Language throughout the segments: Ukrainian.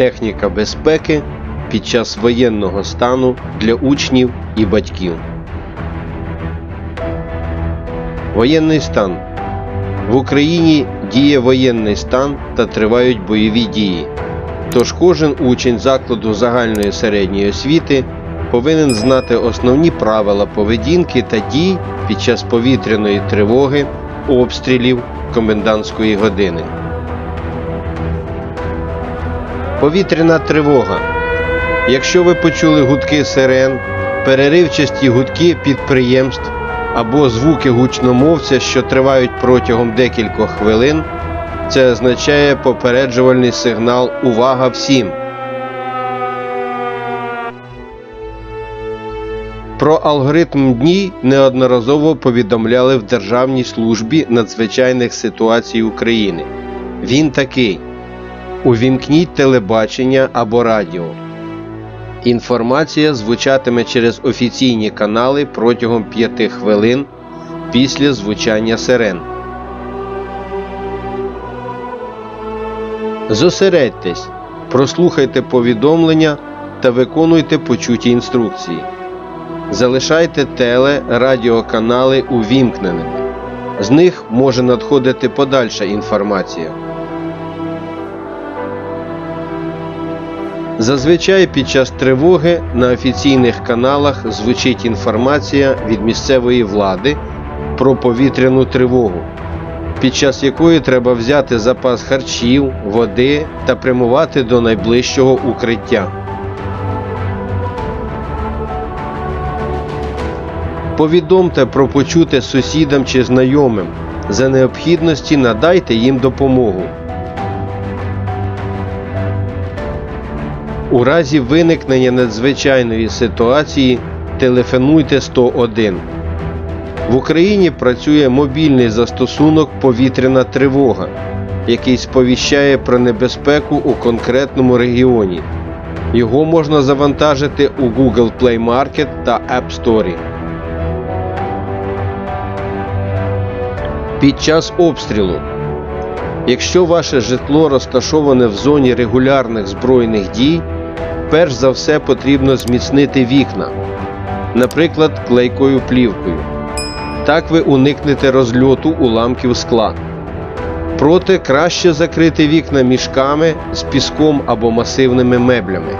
Техніка безпеки під час воєнного стану для учнів і батьків. Воєнний стан. В Україні діє воєнний стан та тривають бойові дії. Тож кожен учень закладу загальної середньої освіти повинен знати основні правила поведінки та дій під час повітряної тривоги, обстрілів комендантської години. Повітряна тривога. Якщо ви почули гудки сирен, переривчасті гудки підприємств або звуки гучномовця, що тривають протягом декількох хвилин, це означає попереджувальний сигнал Увага всім! Про алгоритм дній неодноразово повідомляли в Державній службі надзвичайних ситуацій України. Він такий: Увімкніть телебачення або радіо. Інформація звучатиме через офіційні канали протягом 5 хвилин після звучання сирен. Зосередьтесь, прослухайте повідомлення та виконуйте почуті інструкції. Залишайте теле, радіоканали увімкненими. З них може надходити подальша інформація. Зазвичай під час тривоги на офіційних каналах звучить інформація від місцевої влади про повітряну тривогу, під час якої треба взяти запас харчів, води та прямувати до найближчого укриття. Повідомте про почуте сусідам чи знайомим. За необхідності надайте їм допомогу. У разі виникнення надзвичайної ситуації телефонуйте 101. В Україні працює мобільний застосунок Повітряна тривога, який сповіщає про небезпеку у конкретному регіоні. Його можна завантажити у Google Play Market та App Store. Під час обстрілу. Якщо ваше житло розташоване в зоні регулярних збройних дій, перш за все потрібно зміцнити вікна, наприклад, клейкою плівкою. Так ви уникнете розльоту уламків скла. Проте краще закрити вікна мішками з піском або масивними меблями.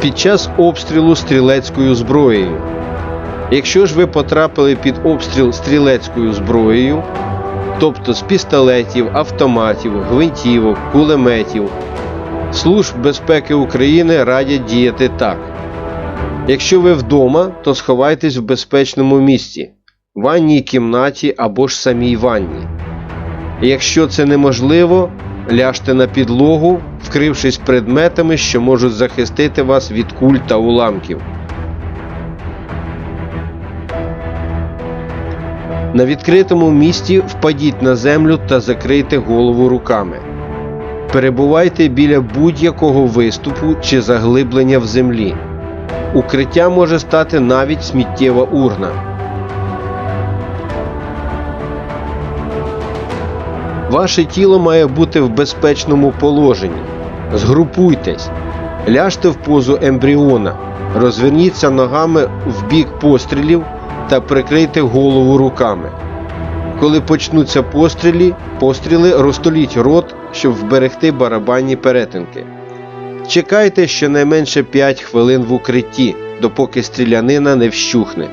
Під час обстрілу стрілецькою зброєю. Якщо ж ви потрапили під обстріл стрілецькою зброєю, тобто з пістолетів, автоматів, гвинтівок, кулеметів, Служб безпеки України радять діяти так. Якщо ви вдома, то сховайтесь в безпечному місці, ванній кімнаті або ж самій ванні. Якщо це неможливо, ляжте на підлогу, вкрившись предметами, що можуть захистити вас від куль та уламків. На відкритому місці впадіть на землю та закрийте голову руками. Перебувайте біля будь-якого виступу чи заглиблення в землі. Укриття може стати навіть сміттєва урна. Ваше тіло має бути в безпечному положенні. Згрупуйтесь, ляжте в позу ембріона, розверніться ногами в бік пострілів та прикрийте голову руками. Коли почнуться постріли, постріли розтоліть рот, щоб вберегти барабанні перетинки. Чекайте щонайменше 5 хвилин в укритті, допоки стрілянина не вщухне.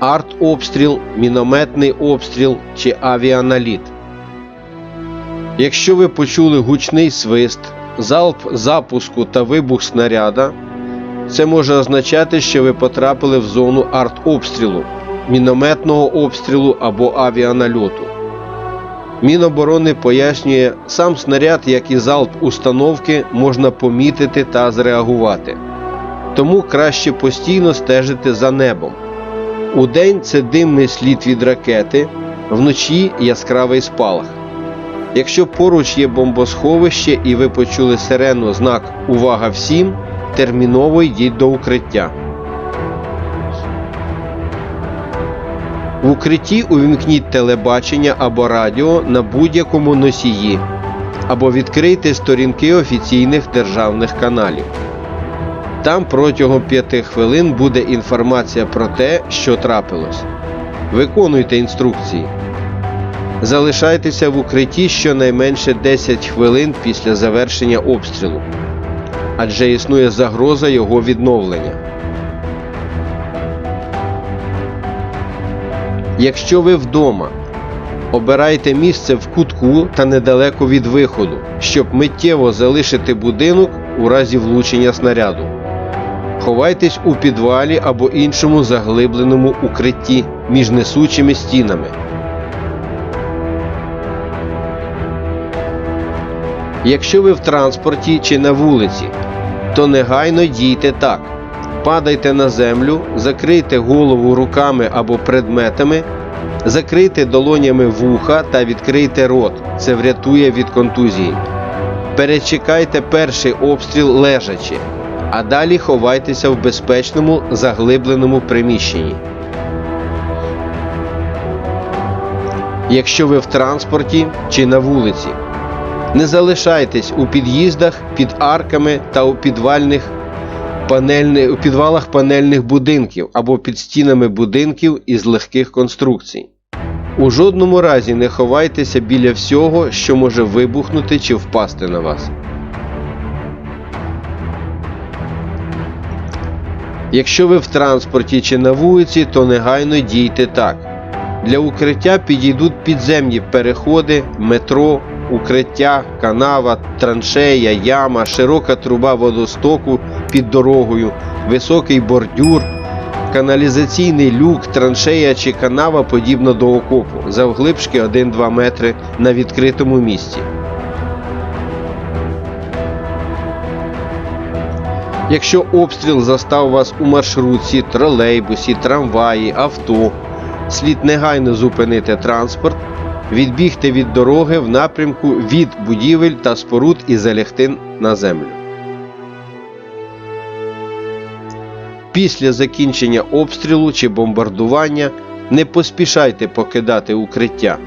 Артобстріл, мінометний обстріл чи авіаналіт. Якщо ви почули гучний свист, залп запуску та вибух снаряда, це може означати, що ви потрапили в зону артобстрілу, мінометного обстрілу або авіанальоту. Міноборони пояснює, сам снаряд, як і залп установки, можна помітити та зреагувати. Тому краще постійно стежити за небом. Удень це димний слід від ракети, вночі яскравий спалах. Якщо поруч є бомбосховище і ви почули сирену знак Увага всім, терміново йдіть до укриття. В укритті увімкніть телебачення або радіо на будь-якому носії, або відкрийте сторінки офіційних державних каналів. Там протягом 5 хвилин буде інформація про те, що трапилось. Виконуйте інструкції. Залишайтеся в укритті щонайменше 10 хвилин після завершення обстрілу, адже існує загроза його відновлення. Якщо ви вдома, обирайте місце в кутку та недалеко від виходу, щоб миттєво залишити будинок у разі влучення снаряду. Ховайтесь у підвалі або іншому заглибленому укритті між несучими стінами. Якщо ви в транспорті чи на вулиці, то негайно дійте так. Падайте на землю, закрийте голову руками або предметами, закрийте долонями вуха та відкрийте рот. Це врятує від контузії. Перечекайте перший обстріл лежачи, а далі ховайтеся в безпечному заглибленому приміщенні. Якщо ви в транспорті чи на вулиці, не залишайтесь у під'їздах, під арками та у підвальних панельних, у підвалах панельних будинків або під стінами будинків із легких конструкцій. У жодному разі не ховайтеся біля всього, що може вибухнути чи впасти на вас. Якщо ви в транспорті чи на вулиці, то негайно дійте так. Для укриття підійдуть підземні переходи, метро, укриття, канава, траншея, яма, широка труба водостоку під дорогою, високий бордюр, каналізаційний люк, траншея чи канава подібна до окопу, завглибшки 1-2 метри на відкритому місці. Якщо обстріл застав вас у маршрутці, тролейбусі, трамваї, авто, слід негайно зупинити транспорт, відбігти від дороги в напрямку від будівель та споруд і залягти на землю. Після закінчення обстрілу чи бомбардування не поспішайте покидати укриття.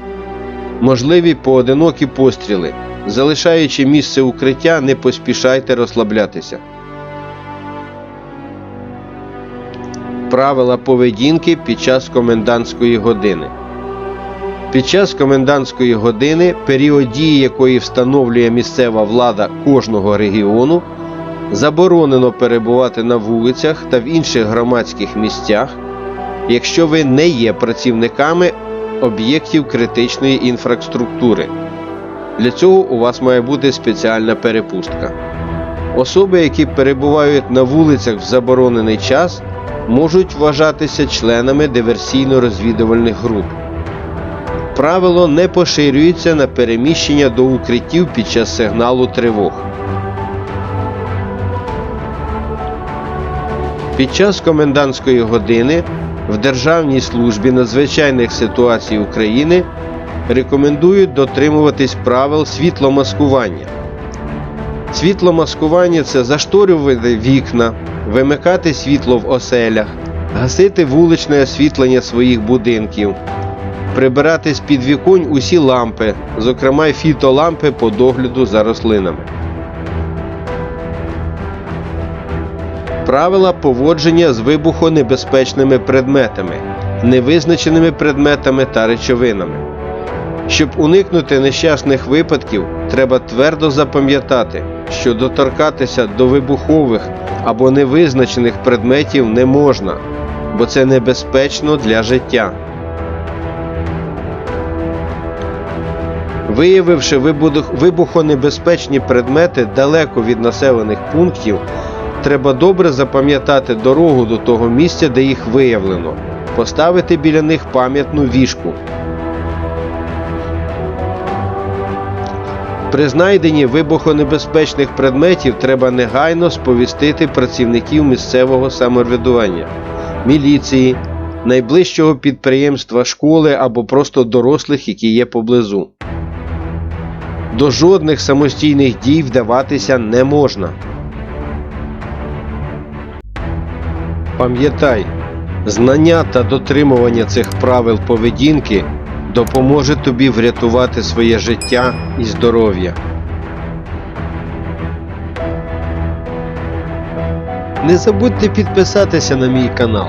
Можливі поодинокі постріли. Залишаючи місце укриття, не поспішайте розслаблятися. Правила поведінки під час комендантської години. Під час комендантської години, період дії якої встановлює місцева влада кожного регіону, заборонено перебувати на вулицях та в інших громадських місцях, якщо ви не є працівниками об'єктів критичної інфраструктури. Для цього у вас має бути спеціальна перепустка. Особи, які перебувають на вулицях в заборонений час, можуть вважатися членами диверсійно-розвідувальних груп. Правило не поширюється на переміщення до укриттів під час сигналу тривог. Під час комендантської години в Державній службі надзвичайних ситуацій України рекомендують дотримуватись правил світломаскування. Світломаскування це зашторювати вікна, вимикати світло в оселях, гасити вуличне освітлення своїх будинків, прибирати з під віконь усі лампи, зокрема й фітолампи по догляду за рослинами. Правила поводження з вибухонебезпечними предметами, невизначеними предметами та речовинами. Щоб уникнути нещасних випадків, треба твердо запам'ятати, що доторкатися до вибухових або невизначених предметів не можна, бо це небезпечно для життя. Виявивши вибухонебезпечні предмети далеко від населених пунктів, треба добре запам'ятати дорогу до того місця, де їх виявлено, поставити біля них пам'ятну вішку. При знайденні вибухонебезпечних предметів треба негайно сповістити працівників місцевого самоврядування, міліції, найближчого підприємства школи або просто дорослих, які є поблизу. До жодних самостійних дій вдаватися не можна. Пам'ятай, Знання та дотримування цих правил поведінки допоможе тобі врятувати своє життя і здоров'я. Не забудьте підписатися на мій канал.